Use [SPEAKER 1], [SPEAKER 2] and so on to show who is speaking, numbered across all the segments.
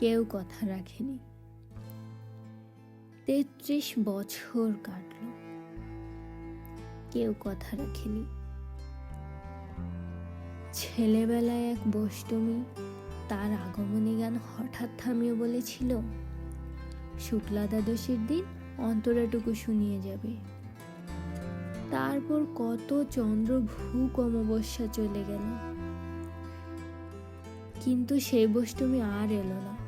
[SPEAKER 1] কেউ কথা রাখেনি। তেত্রিশ বছর কাটল। কেউ কথা রাখেনি। ছেলেবেলায় এক বষ্টমী তার আগমনী গান হঠাৎ থামিয়ে বলেছিল, শুক্লা দ্বাদশীর দিন অন্তরাটুকু শুনিয়ে যাবে। তারপর কত চন্দ্র ভূক অমাবস্যা চলে গেল। কিন্তু সেই বষ্টমী আর এলো না।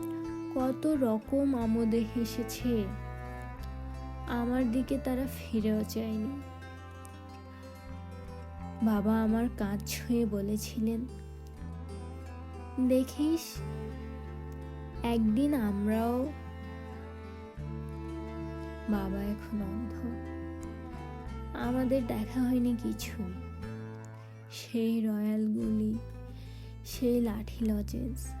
[SPEAKER 1] কত রকম আমোদে হেসেছে আমার দিকে তারা ফিরেও চায়নি। বাবা আমার কাঁধ ছুঁয়ে বলেছিলেন, দেখিস, একদিন আমরাও বাবা এখন অন্ধ। আমাদের দেখা হয়নি কিছু। সেই রয়্যালগুলি, সেই লাঠি লজেন্স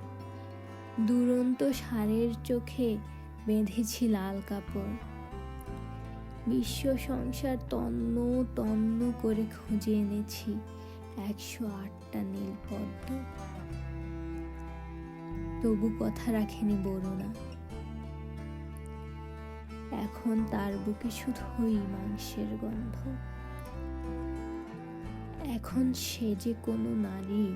[SPEAKER 1] দুরন্ত সারের চোখে বেঁধেছি লাল কাপড়। বিশ্ব সংসার তন্ন তন্ন করে খুঁজে এনেছি একশো আটটা নীল পদ্ম তবু কথা রাখেনি বরুণা। এখন তার বুকে শুধুই মাংসের গন্ধ। এখন সে যে কোনো নারী